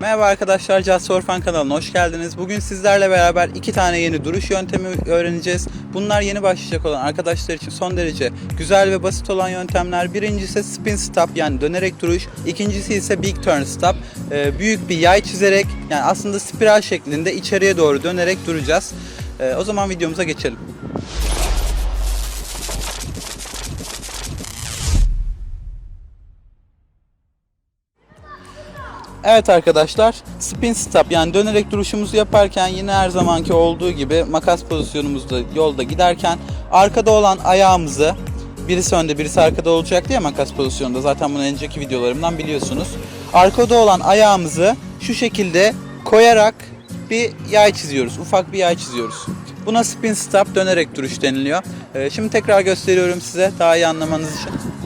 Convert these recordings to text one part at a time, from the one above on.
Merhaba arkadaşlar, Just kanalına hoş geldiniz. Bugün sizlerle beraber iki tane yeni duruş yöntemi öğreneceğiz. Bunlar yeni başlayacak olan arkadaşlar için son derece güzel ve basit olan yöntemler. Birincisi spin stop yani dönerek duruş. İkincisi ise big turn stop. Ee, büyük bir yay çizerek yani aslında spiral şeklinde içeriye doğru dönerek duracağız. Ee, o zaman videomuza geçelim. Evet arkadaşlar, spin stop yani dönerek duruşumuzu yaparken yine her zamanki olduğu gibi makas pozisyonumuzda yolda giderken arkada olan ayağımızı birisi önde birisi arkada olacak diye makas pozisyonunda zaten bunu önceki videolarımdan biliyorsunuz. Arkada olan ayağımızı şu şekilde koyarak bir yay çiziyoruz. Ufak bir yay çiziyoruz. Buna spin stop dönerek duruş deniliyor. Ee, şimdi tekrar gösteriyorum size daha iyi anlamanız için.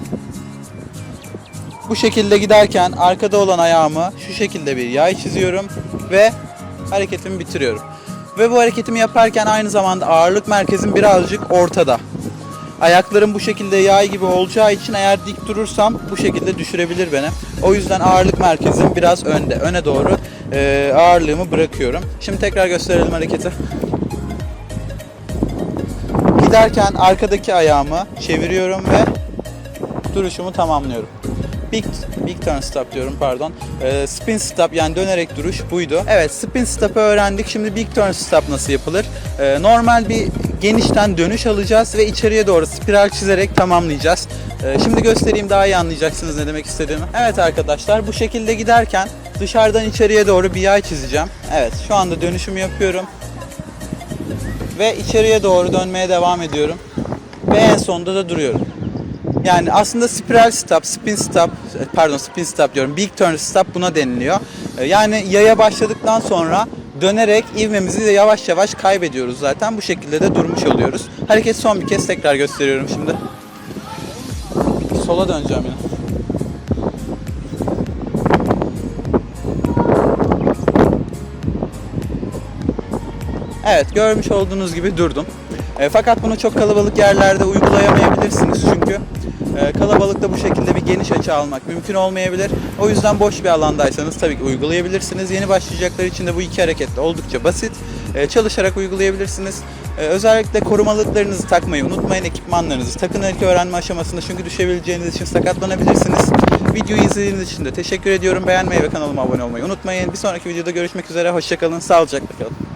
Bu şekilde giderken arkada olan ayağımı şu şekilde bir yay çiziyorum ve hareketimi bitiriyorum. Ve bu hareketimi yaparken aynı zamanda ağırlık merkezim birazcık ortada. Ayaklarım bu şekilde yay gibi olacağı için eğer dik durursam bu şekilde düşürebilir beni. O yüzden ağırlık merkezim biraz önde. Öne doğru e, ağırlığımı bırakıyorum. Şimdi tekrar gösterelim hareketi. Giderken arkadaki ayağımı çeviriyorum ve duruşumu tamamlıyorum. Big, big turn stop diyorum pardon. Ee, spin stop yani dönerek duruş buydu. Evet spin stop'ı öğrendik. Şimdi big turn stop nasıl yapılır? Ee, normal bir genişten dönüş alacağız ve içeriye doğru spiral çizerek tamamlayacağız. Ee, şimdi göstereyim daha iyi anlayacaksınız ne demek istediğimi. Evet arkadaşlar bu şekilde giderken dışarıdan içeriye doğru bir yay çizeceğim. Evet şu anda dönüşümü yapıyorum. Ve içeriye doğru dönmeye devam ediyorum. Ve en sonunda da duruyorum. Yani aslında spiral stop, spin stop, pardon spin stop diyorum, big turn stop buna deniliyor. Ee, Yani yaya başladıktan sonra dönerek ivmemizi de yavaş yavaş kaybediyoruz zaten. Bu şekilde de durmuş oluyoruz. Hareket son bir kez tekrar gösteriyorum şimdi. Sola döneceğim yine. Evet görmüş olduğunuz gibi durdum. E, fakat bunu çok kalabalık yerlerde uygulayamayabilirsiniz çünkü e, kalabalıkta bu şekilde bir geniş açı almak mümkün olmayabilir. O yüzden boş bir alandaysanız tabii ki uygulayabilirsiniz. Yeni başlayacaklar için de bu iki hareket oldukça basit. E, çalışarak uygulayabilirsiniz. E, özellikle korumalıklarınızı takmayı unutmayın. Ekipmanlarınızı takın ilk öğrenme aşamasında çünkü düşebileceğiniz için sakatlanabilirsiniz. Videoyu izlediğiniz için de teşekkür ediyorum. Beğenmeyi ve kanalıma abone olmayı unutmayın. Bir sonraki videoda görüşmek üzere. Hoşçakalın. Sağlıcakla kalın.